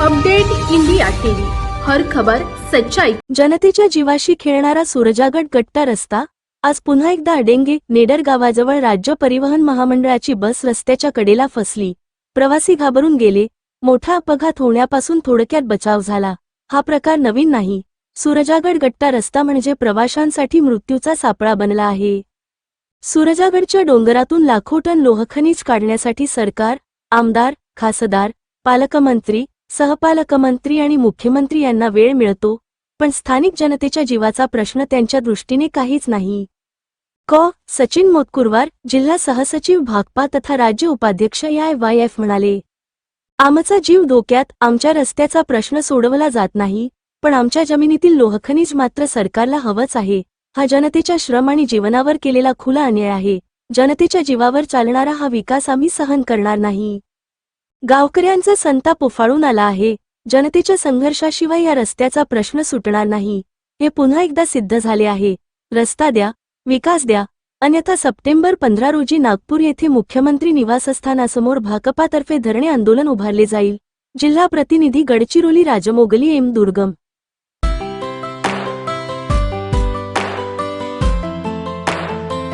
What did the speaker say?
Update India TV. हर खबर सच्चाई. जनतेच्या जीवाशी खेळणारा सुरजागड गट्टा रस्ता आज पुन्हा एकदा अडेंगे नेडर गावाजवळ राज्य परिवहन महामंडळाची बस रस्त्याच्या कडेला फसली. प्रवासी घाबरून गेले. मोठा अपघात होण्यापासून थोडक्यात बचाव झाला. हा प्रकार नवीन नाही. सुरजागड गट्टा रस्ता म्हणजे प्रवाशांसाठी मृत्यूचा सापळा बनला आहे. सुरजागडच्या डोंगरातून लाखो टन लोहखनिज काढण्यासाठी सरकार आमदार खासदार पालकमंत्री सहपालकमंत्री आणि मुख्यमंत्री यांना वेळ मिळतो पण स्थानिक जनतेच्या जीवाचा प्रश्न त्यांच्या दृष्टीने काहीच नाही. क. सचिन मोतकुरवार जिल्हा सहसचिव भाकपा तथा राज्य उपाध्यक्ष या वाय एफ म्हणाले आमचा जीव धोक्यात आमच्या रस्त्याचा प्रश्न सोडवला जात नाही पण आमच्या जमिनीतील लोहखनिज मात्र सरकारला हवंच आहे. हा जनतेच्या श्रम आणि जीवनावर केलेला खुला अन्याय आहे. जनतेच्या जीवावर चालणारा हा विकास आम्ही सहन करणार नाही. गावकऱ्यांचा संताप उफाळून आला आहे. जनतेच्या संघर्षाशिवाय या रस्त्याचा प्रश्न सुटणार नाही. हे पुन्हा एकदा सिद्ध झाले आहे. रस्ता द्या विकास द्या. अन्यथा सप्टेंबर पंधरा रोजी नागपूर येथे मुख्यमंत्री निवासस्थानासमोर भाकपातर्फे धरणे आंदोलन उभारले जाईल. जिल्हा प्रतिनिधी गडचिरोली राजमोगली एम. दुर्गम